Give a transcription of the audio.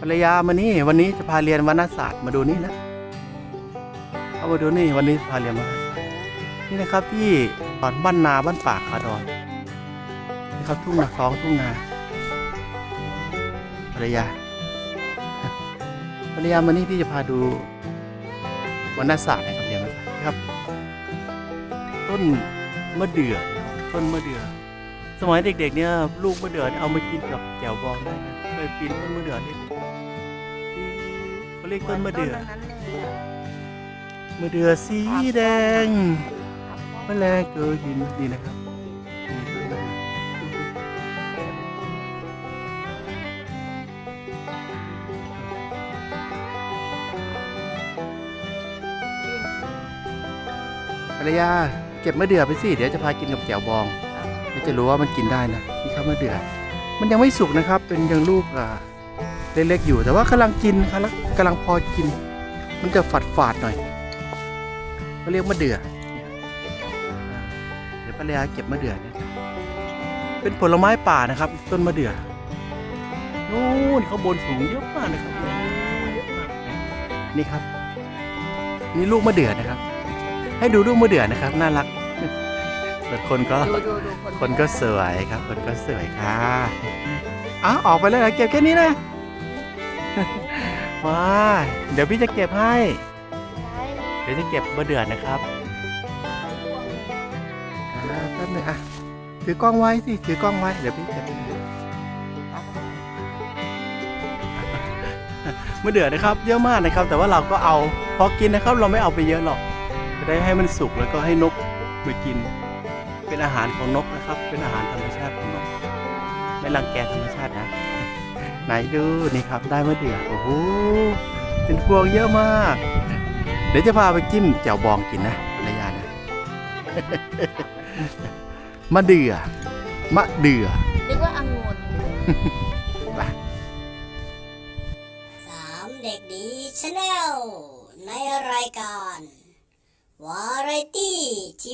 ภรรยามานี่วันนี้จะพาเรียนวรรณศาสตร์มาดูนี่นะเอามาดูนี่วันนี้พาเรียนวรรณศาสตร์นี่นะครับที่ตอนบ้านนาบ้านป่าคาดอนนี่ครับทุ่งนาท้องทุ่งนาภรรยาภรรยามานี่พี่จะพาดูวรรณศาสตร์นะครับเรียนวรรณศาสตร์นะครับ ต้นมะเดื่อต้นมะเดื่อสมัยเด็กๆเนี่ยลูกมะเดื่อเนี่ยเอามากินกับแจ่วบองได้นะ เคยปีนต้นมะเดื่อนี่ที่เขาเรียกต้นมะเดื่อมะเดื่อสีแดงแมลงเกยกินดีนะครับนี่ต้นมะเดื่อภรรยาเก็บมะเดื่อไปสิ เดี๋ยวจะพากินกับแจ่วบองเดี๋ยวจะรู้ว่ามันกินได้นะ นี่ครับมะเดื่อ มันยังไม่สุกนะครับ เป็นยังลูกอ่าเล็กๆอยู่ แต่ว่ากำลังกินครับกำลังพอกิน มันจะฝาดฝาดหน่อยเขาเรียกมะเดื่อเดี๋ยวป้าเลียเก็บมะเดื่อเนี่ยเป็นผลไม้ป่านะครับ ต้นมะเดื่อนู่นเขาบนสูงเยอะมากนะครับนี่ครับ นี่ลูกมะเดื่อนะครับ ให้ดูลูกมะเดื่อนะครับ น่ารัก ส่วนคนก็ดูดูดูคนคนก็สวยครับ คนก็สวยค่ะอ้าวออกไปเลยเหรอเก็บแค่นี้นะว้าเดี๋ยวพี่จะเก็บให้ เดี๋ยวจะเก็บมะเดือนนะครับอ่าแป๊บหนึงอะถือกล้องไว้สิถือกล้องไว้เดี๋ยวพี่เก็บให้มะเดือนะครับ เยอะมากนะครับ แต่ว่าเราก็เอาพอกินนะครับ เราไม่เอาไปเยอะหรอกจะได้ให้มันสุกแล้วก็ให้นกมากิน เป็นอาหารของนกนะครับ เป็นอาหารธรรมชาติของนก ไม่รังแกธรรมชาตินะ ไหนดูนี่ครับได้มะเดื่อโอ้โหเป็นพวงเยอะมาก เดี๋ยวจะพาไปจิ้มแจ่วบองกินนะภรรยานะมะเดื่อมะเดื่อนึกว่าองุ่นไปสามเด็กดีชาแนลในรายการวาไรตี้ชี